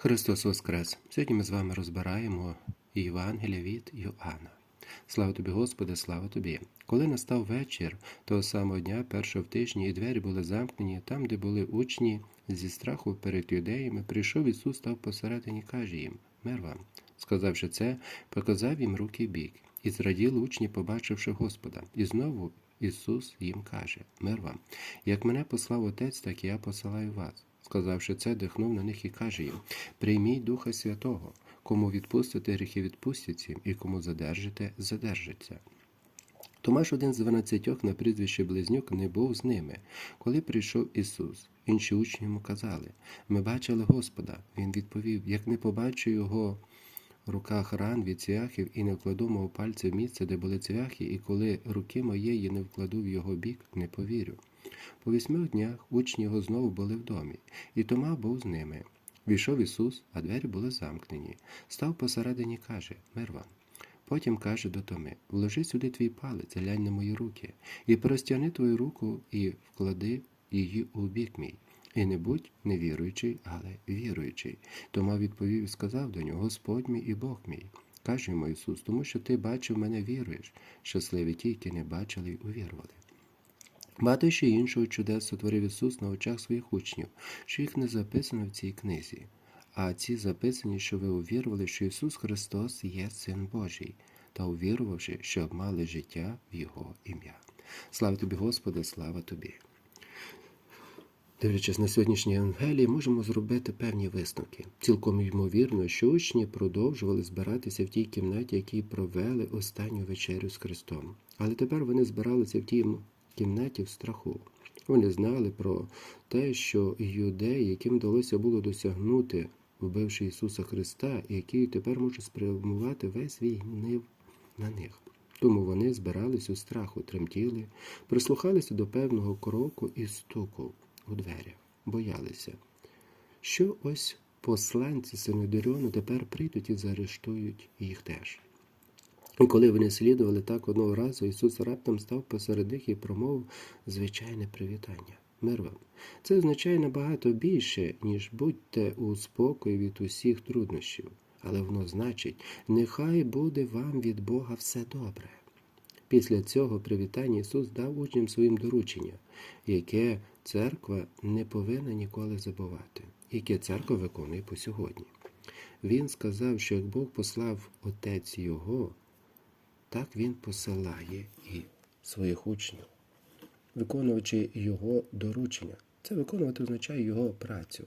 Христос Воскрес! Сьогодні ми з вами розбираємо Євангелія від Йоанна. Слава тобі, Господи, слава тобі! Коли настав вечір того самого дня, першого в тижні, і двері були замкнені, там, де були учні, зі страху перед юдеями, прийшов Ісус, став посередині, каже їм: Мир вам. Сказавши це, показав їм руки бік, і зраділи учні, побачивши Господа. І знову Ісус їм каже: Мир вам. Як мене послав Отець, так і я посилаю вас. Сказавши це, дихнув на них і каже їм: Прийміть Духа Святого, кому відпустите гріхи відпустяться, і кому задержите, задержаться. Томаш, один з дванадцятьох на прізвище Близнюк, не був з ними, коли прийшов Ісус. Інші учні йому казали: Ми бачили Господа. Він відповів: Як не побачу його в руках ран від цвяхів і не вкладу мого пальця в місце, де були цвяхи, і коли руки моєї не вкладу в його бік, не повірю. По вісьми днях учні його знову були в домі, і Тома був з ними. Війшов Ісус, а двері були замкнені. Став посередині, каже: Мир вам. Потім каже до Томи: Вложи сюди твій палець, глянь на мої руки, і простягни твою руку і вклади її у бік мій. І не будь невіруючий, але віруючий. Тома відповів і сказав до нього: Господь мій і Бог мій. Каже йому Ісус, тому що ти бачив мене, віруєш. Щасливі ті, які не бачили й увірували. Багато ще іншого чудес сотворив Ісус на очах своїх учнів, що їх не записано в цій книзі. А ці записані, що ви увірували, що Ісус Христос є Син Божий, та увірувавши, що мали життя в Його ім'я. Слава тобі, Господи, слава тобі. Дивлячись на сьогоднішній Євангелії, можемо зробити певні висновки. Цілком ймовірно, що учні продовжували збиратися в тій кімнаті, якій провели останню вечерю з Христом. Але тепер вони збиралися в тій кімнаті в страху. Вони знали про те, що юдеї, яким вдалося було досягнути, вбивши Ісуса Христа, який тепер може спрямувати весь свій гнів на них. Тому вони збирались у страху, тремтіли, прислухалися до певного кроку і стуку у дверях, боялися, що ось посланці Синодиріону тепер прийдуть і заарештують їх теж. І коли вони слідували так одного разу, Ісус раптом став посеред них і промовив звичайне привітання. Мир вам. Це означає набагато більше, ніж будьте у спокої від усіх труднощів, але воно значить, нехай буде вам від Бога все добре. Після цього привітання Ісус дав учням своїм доручення, яке церква не повинна ніколи забувати, яке церква виконує по сьогодні. Він сказав, що як Бог послав Отець Його, так Він посилає і своїх учнів, виконуючи Його доручення. Це виконувати означає Його працю.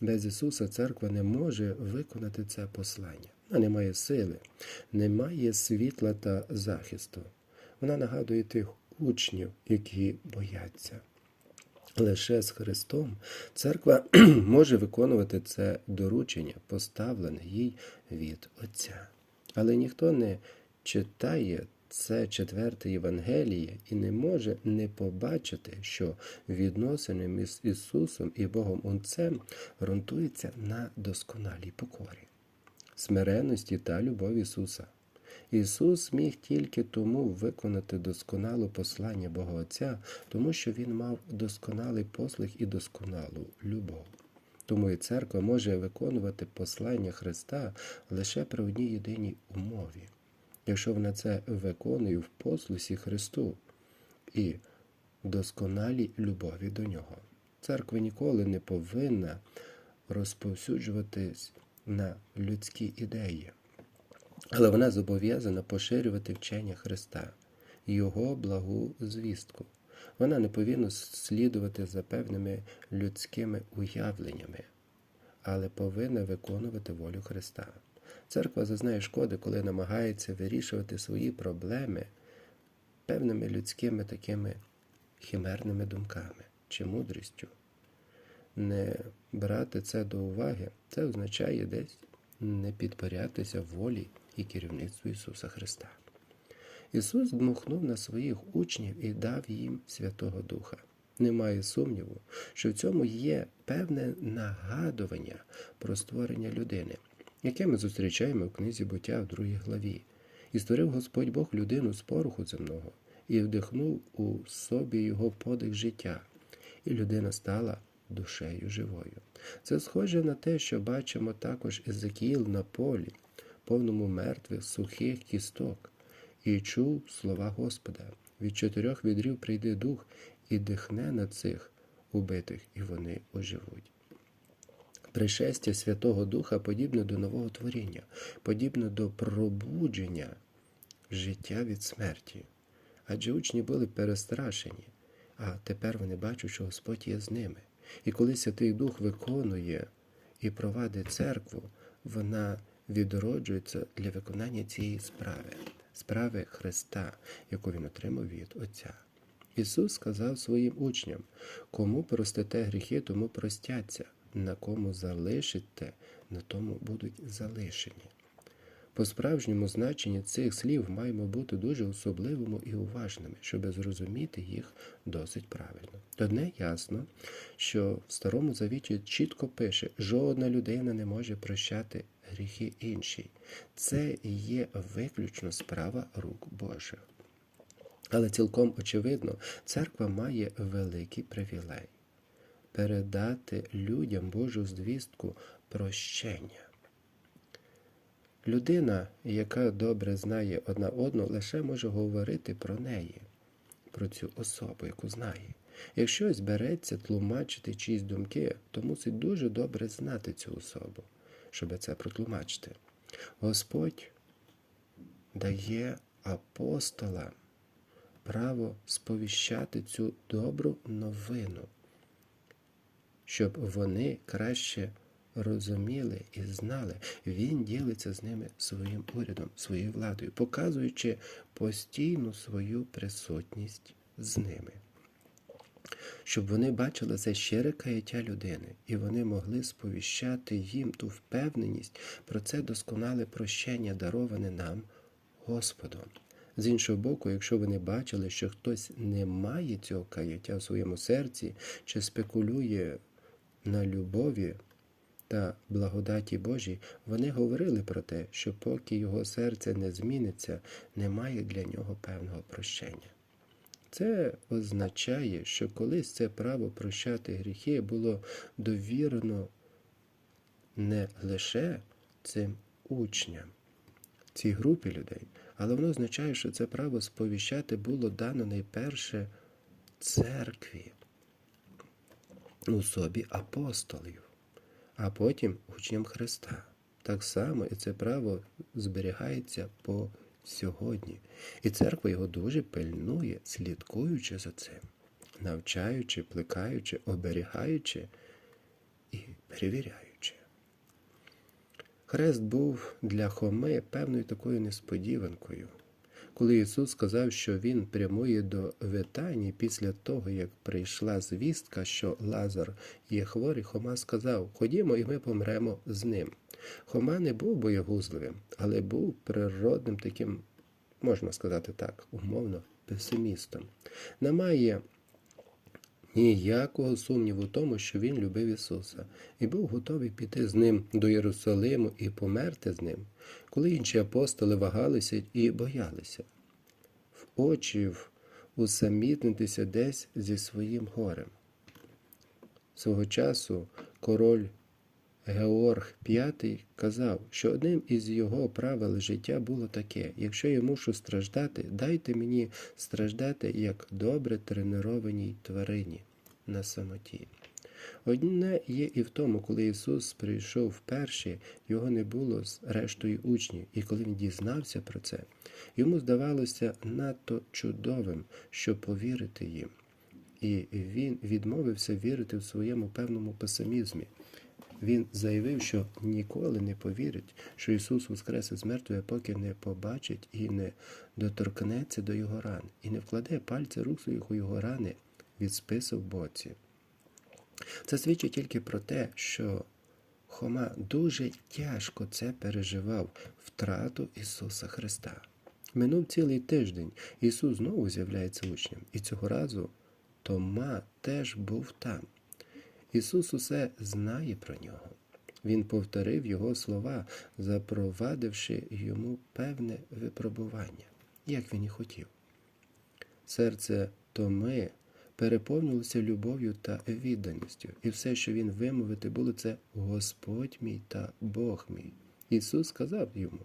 Без Ісуса церква не може виконати це послання. Вона не має сили, немає світла та захисту. Вона нагадує тих учнів, які бояться. Лише з Христом церква може виконувати це доручення, поставлене їй від Отця. Але ніхто не читає це четверте Євангеліє і не може не побачити, що відносини між Ісусом і Богом Отцем ґрунтуються на досконалій покорі, смиренності та любові Ісуса. Ісус міг тільки тому виконати досконале послання Бога Отця, тому що Він мав досконалий послуг і досконалу любов. Тому і церква може виконувати послання Христа лише при одній єдиній умові, якщо вона це виконує в послусі Христу і досконалій любові до Нього. Церква ніколи не повинна розповсюджуватись на людські ідеї. Але вона зобов'язана поширювати вчення Христа, Його благу звістку. Вона не повинна слідувати за певними людськими уявленнями, але повинна виконувати волю Христа. Церква зазнає шкоди, коли намагається вирішувати свої проблеми певними людськими такими химерними думками чи мудрістю. Не брати це до уваги, це означає десь не підпорятися волі і керівництву Ісуса Христа. Ісус дмухнув на своїх учнів і дав їм Святого Духа. Немає сумніву, що в цьому є певне нагадування про створення людини, яке ми зустрічаємо в книзі буття в другій главі. І створив Господь Бог людину з пороху земного і вдихнув у собі його подих життя, і людина стала душею живою. Це схоже на те, що бачимо також Езекіїл на полі, повному мертвих сухих кісток, і чув слова Господа. Від чотирьох відрів прийде дух і дихне на цих убитих, і вони оживуть. Пришестя Святого Духа подібне до нового творіння, подібне до пробудження життя від смерті. Адже учні були перестрашені, а тепер вони бачать, що Господь є з ними. І коли Святий Дух виконує і провадить церкву, вона відроджується для виконання цієї справи, справи Христа, яку Він отримав від Отця. Ісус сказав своїм учням: кому простите гріхи, тому простяться, на кому залишите, на тому будуть залишені. По справжньому значенні цих слів маємо бути дуже особливими і уважними, щоб зрозуміти їх досить правильно. Одне ясно, що в Старому Завіті чітко пише, жодна людина не може прощати гріхи іншій. Це є виключно справа рук Божих. Але цілком очевидно, церква має великий привілей передати людям Божу звістку прощення. Людина, яка добре знає одна одну, лише може говорити про неї, про цю особу, яку знає. Якщо збереться тлумачити чиїсь думки, то мусить дуже добре знати цю особу, щоб це протлумачити. Господь дає апостолам право сповіщати цю добру новину, щоб вони краще розуміли і знали, він ділиться з ними своїм урядом, своєю владою, показуючи постійну свою присутність з ними. Щоб вони бачили це щире каяття людини, і вони могли сповіщати їм ту впевненість про це досконале прощення, дароване нам Господом. З іншого боку, якщо вони бачили, що хтось не має цього каяття в своєму серці, чи спекулює на любові та благодаті Божій, вони говорили про те, що поки його серце не зміниться, немає для нього певного прощення. Це означає, що колись це право прощати гріхи було довірено не лише цим учням, цій групі людей, але воно означає, що це право сповіщати було дано найперше церкві у особі апостолів, а потім учням Христа. Так само і це право зберігається по сьогодні. І церква його дуже пильнує, слідкуючи за цим, навчаючи, плекаючи, оберігаючи і перевіряючи. Хрест був для Хоми певною такою несподіванкою. Коли Ісус сказав, що Він прямує до Витані після того, як прийшла звістка, що Лазар є хворий, Хома сказав: Ходімо, і ми помремо з ним. Хома не був боєгузливим, але був природним таким, можна сказати так, умовно, песимістом. Немає ніякого сумніву в тому, що він любив Ісуса і був готовий піти з ним до Єрусалиму і померти з ним, коли інші апостоли вагалися і боялися, в очі усамітнитися десь зі своїм горем. Свого часу король Георг V казав, що одним із його правил життя було таке: якщо я мушу страждати, дайте мені страждати як добре тренованій тварині на самоті. Одне є і в тому, коли Ісус прийшов вперше, його не було з рештою учнів, і коли він дізнався про це, йому здавалося надто чудовим, щоб повірити їм. І він відмовився вірити в своєму певному песимізмі. Він заявив, що ніколи не повірить, що Ісус воскресе з мертвої, поки не побачить і не доторкнеться до його ран, і не вкладе пальця рук своїх у його рани від спису в боці. Це свідчить тільки про те, що Хома дуже тяжко це переживав втрату Ісуса Христа. Минув цілий тиждень, Ісус знову з'являється учням, і цього разу Тома теж був там. Ісус усе знає про нього. Він повторив його слова, запровадивши йому певне випробування, як він і хотів. Серце Томи переповнилося любов'ю та відданістю, і все, що він вимовити було, це Господь мій та Бог мій. Ісус сказав йому: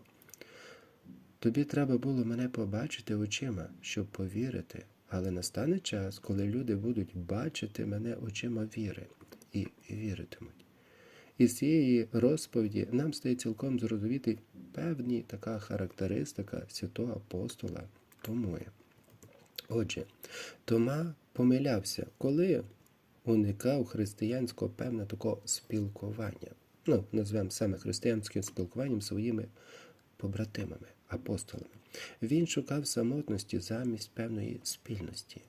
Тобі треба було мене побачити очима, щоб повірити, але настане час, коли люди будуть бачити мене очима віри і віритимуть. Із цієї розповіді нам стає цілком зрозуміти певні така характеристика святого апостола Томої. Отже, Тома помилявся, коли уникав християнського певне такого спілкування. Ну, назвемо саме християнським спілкуванням своїми побратимами, апостолами. Він шукав самотності замість певної спільності.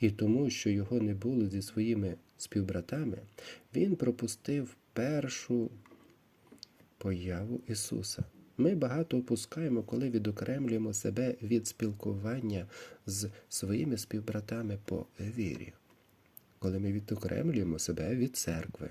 І тому, що його не було зі своїми співбратами, він пропустив першу появу Ісуса. Ми багато опускаємо, коли відокремлюємо себе від спілкування з своїми співбратами по вірі. Коли ми відокремлюємо себе від церкви,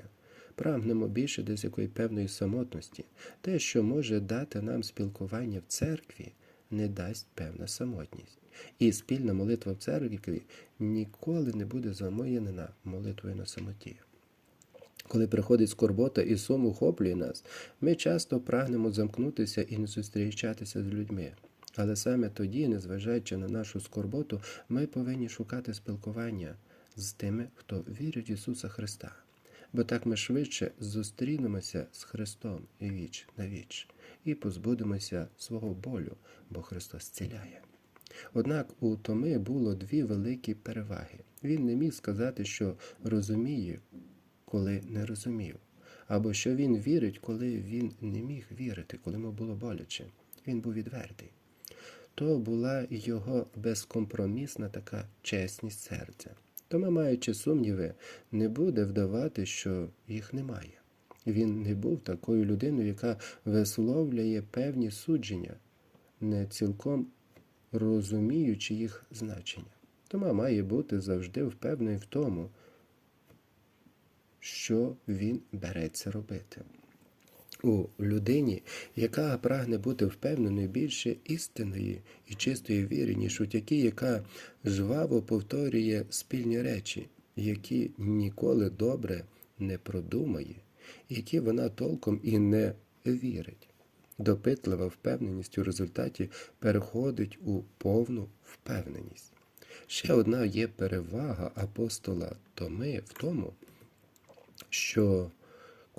прагнемо більше десь якої певної самотності, те, що може дати нам спілкування в церкві, не дасть певна самотність. І спільна молитва в церкві ніколи не буде замоєнена молитвою на самоті. Коли приходить скорбота і сум ухоплює нас, ми часто прагнемо замкнутися і не зустрічатися з людьми. Але саме тоді, незважаючи на нашу скорботу, ми повинні шукати спілкування з тими, хто вірить в Ісуса Христа. Бо так ми швидше зустрінемося з Христом і віч на віч, і позбудемося свого болю, бо Христос зціляє. Однак у Томи було дві великі переваги. Він не міг сказати, що розуміє, коли не розумів, або що він вірить, коли він не міг вірити, коли йому було боляче. Він був відвертий. То була його безкомпромісна така чесність серця. Тома, маючи сумніви, не буде вдавати, що їх немає. Він не був такою людиною, яка висловлює певні судження, не цілком розуміючи їх значення. Тома має бути завжди впевнений в тому, що він береться робити. У людині, яка прагне бути впевненою більше істинної і чистої віри, ніж у тякій, яка жваво повторює спільні речі, які ніколи добре не продумає, які вона толком і не вірить. Допитлива впевненість у результаті переходить у повну впевненість. Ще одна є перевага апостола Томи в тому, що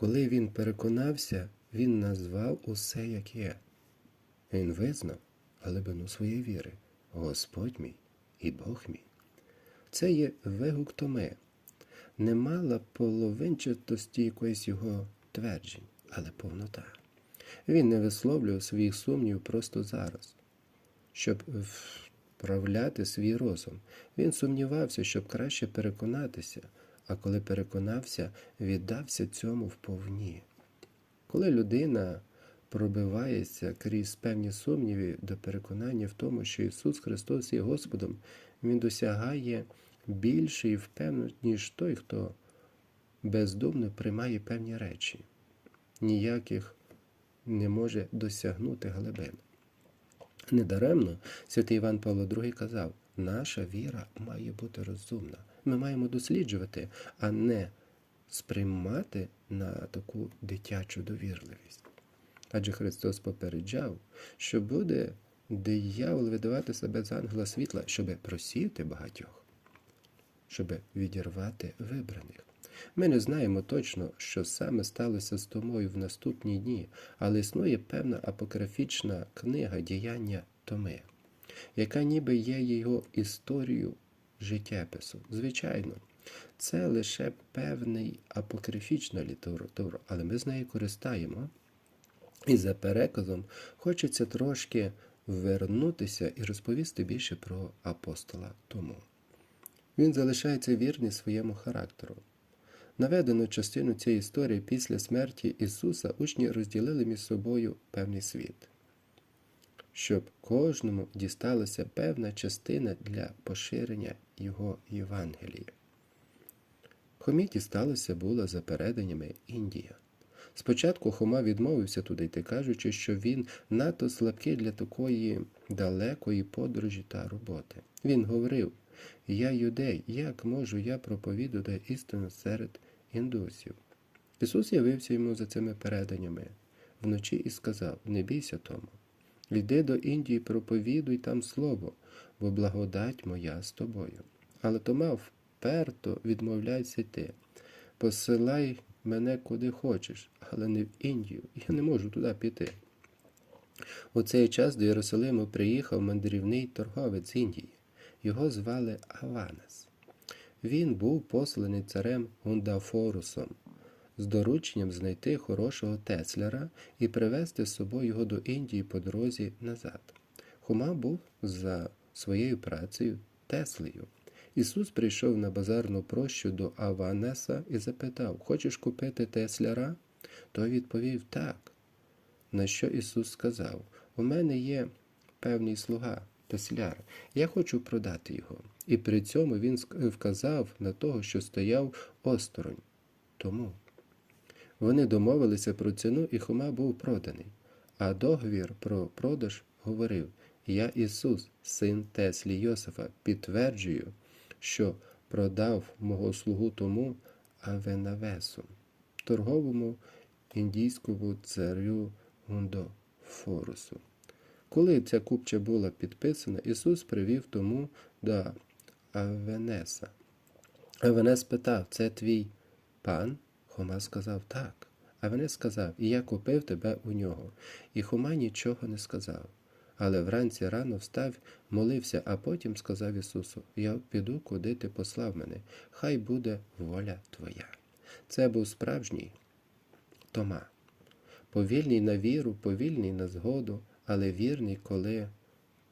коли він переконався, він назвав усе, як є. Він визнав глибину своєї віри, Господь мій і Бог мій. Це є вигук Томи. Не мала половинчатості якоїсь його тверджень, але повнота. Він не висловлював своїх сумнівів просто зараз, щоб вправляти свій розум. Він сумнівався, щоб краще переконатися, а коли переконався, віддався цьому вповні. Коли людина пробивається крізь певні сумніви до переконання в тому, що Ісус Христос є Господом, Він досягає більшої впевненості, ніж той, хто бездумно приймає певні речі. Ніяких не може досягнути глибин. Недаремно святий Іван Павло II казав, наша віра має бути розумна. Ми маємо досліджувати, а не сприймати на таку дитячу довірливість. Адже Христос попереджав, що буде диявол видавати себе з ангела світла, щоб просіяти багатьох, щоб відірвати вибраних. Ми не знаємо точно, що саме сталося з Томою в наступні дні, але існує певна апокрифічна книга діяння Томи, яка ніби є його історією життєпису. Звичайно, це лише певний апокрифічна література, але ми з нею користаємо. І за переказом хочеться трошки вернутися і розповісти більше про апостола Тому. Він залишається вірний своєму характеру. Наведену частину цієї історії після смерті Ісуса учні розділили між собою певний світ, щоб кожному дісталася певна частина для поширення Його Євангелія. Хомі дісталося було за переданнями Індія. Спочатку Хома відмовився туди йти, кажучи, що він надто слабкий для такої далекої подорожі та роботи. Він говорив: Я юдей, як можу я проповідувати істину серед індусів? Ісус явився йому за цими переданнями вночі і сказав: Не бійся тому. Йди до Індії, проповідуй там слово, бо благодать моя з тобою. Але Тома вперто відмовляється йти. Посилай мене куди хочеш, але не в Індію. Я не можу туди піти. У цей час до Єрусалиму приїхав мандрівний торговець Індії. Його звали Аванес. Він був посланий царем Гундафорусом з дорученням знайти хорошого Тесляра і привезти з собою його до Індії по дорозі назад. Хума був за своєю працею Теслею. Ісус прийшов на базарну прощу до Аванеса і запитав: Хочеш купити Тесляра? Той відповів так. На що Ісус сказав: У мене є певний слуга, тесляр, я хочу продати його. І при цьому він вказав на того, що стояв осторонь. Тому вони домовилися про ціну, і Хома був проданий. А договір про продаж говорив: Я Ісус, син Теслі Йосифа, підтверджую, що продав мого слугу тому Авенавесу, торговому індійському царю Гундофорусу. Коли ця купча була підписана, Ісус привів тому до Авенеса. Авенес питав, це твій пан? Хома сказав так. Авенес сказав, і я купив тебе у нього. І Хома нічого не сказав. Але вранці рано встав, молився, а потім сказав Ісусу: Я піду, куди ти послав мене, хай буде воля твоя. Це був справжній Тома. Повільний на віру, повільний на згоду, але вірний, коли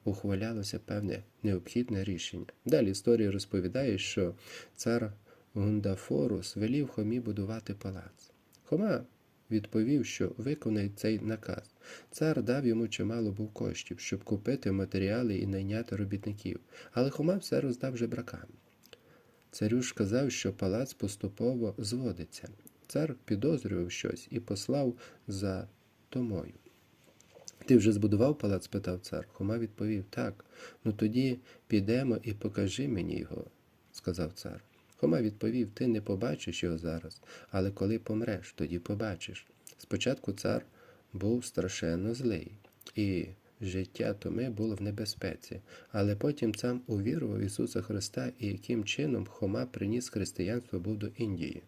ухвалялося певне необхідне рішення. Далі історія розповідає, що цар Гундафорус велів Хомі будувати палац. Хома відповів, що виконає цей наказ. Цар дав йому чимало був коштів, щоб купити матеріали і найняти робітників, але Хома все роздав жебракам. Царю ж казав, що палац поступово зводиться. Цар підозрював щось і послав за Томою. Ти вже збудував палац? спитав цар. Хома відповів так. Ну тоді підемо і покажи мені його, сказав цар. Хома відповів: Ти не побачиш його зараз, але коли помреш, тоді побачиш. Спочатку цар був страшенно злий, і життя Томи було в небезпеці, але потім сам увірував Ісуса Христа і яким чином Хома приніс християнство був до Індії.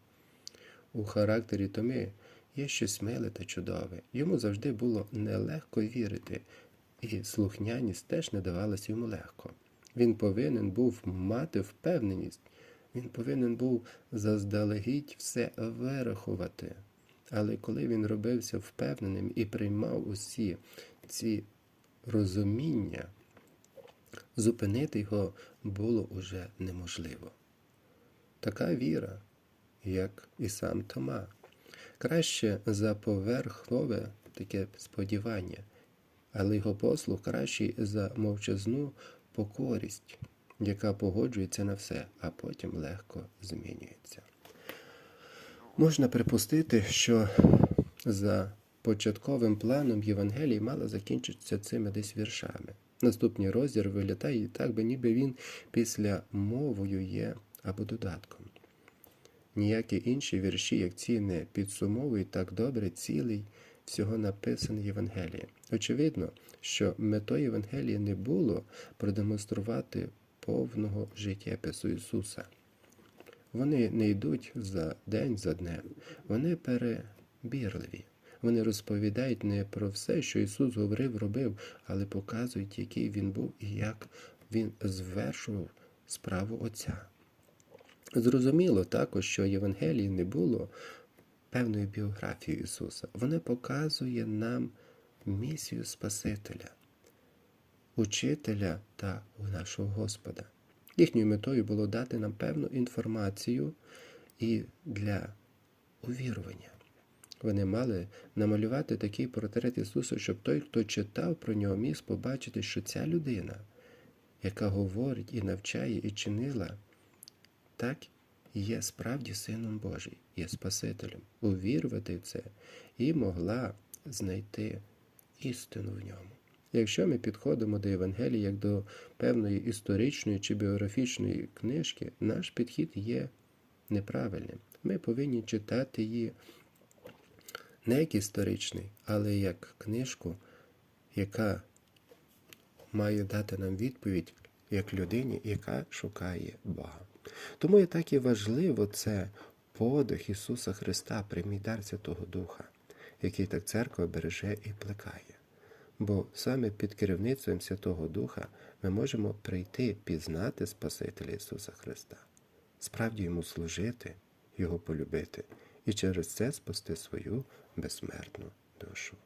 У характері Томи є щось миле та чудове. Йому завжди було нелегко вірити, і слухняність теж не давалася йому легко. Він повинен був мати впевненість, він повинен був заздалегідь все вирахувати. Але коли він робився впевненим і приймав усі ці розуміння, зупинити його було уже неможливо. Така віра, як і сам Тома, краще за поверхове таке сподівання, але його послуг кращий за мовчазну покорість, яка погоджується на все, а потім легко змінюється. Можна припустити, що за початковим планом Євангелії мало закінчитися цими десь віршами. Наступний розділ виглядає так, би ніби він після мовою є або додатком. Ніякі інші вірші, як ці, не підсумовують так добре цілий всього написаний Євангеліє. Очевидно, що метою Євангелія не було продемонструвати повного життєпису Ісуса. Вони не йдуть за день за днем, вони перебірливі. Вони розповідають не про все, що Ісус говорив, робив, але показують, який Він був і як Він звершував справу Отця. Зрозуміло також, що Євангелії не було певною біографією Ісуса. Воно показує нам місію Спасителя, учителя та нашого Господа. Їхньою метою було дати нам певну інформацію і для увірування. Вони мали намалювати такий портрет Ісуса, щоб той, хто читав про нього, міг побачити, що ця людина, яка говорить і навчає, і чинила, так є справді Сином Божий, є Спасителем, увірувати в це і могла знайти істину в ньому. Якщо ми підходимо до Євангелії як до певної історичної чи біографічної книжки, наш підхід є неправильним. Ми повинні читати її не як історичний, але як книжку, яка має дати нам відповідь як людині, яка шукає Бога. Тому і так і важливо це подих Ісуса Христа, прямий дар Святого Духа, який так церква береже і плекає. Бо саме під керівництвом Святого Духа ми можемо прийти пізнати Спасителя Ісуса Христа, справді йому служити, Його полюбити і через це спасти свою безсмертну душу.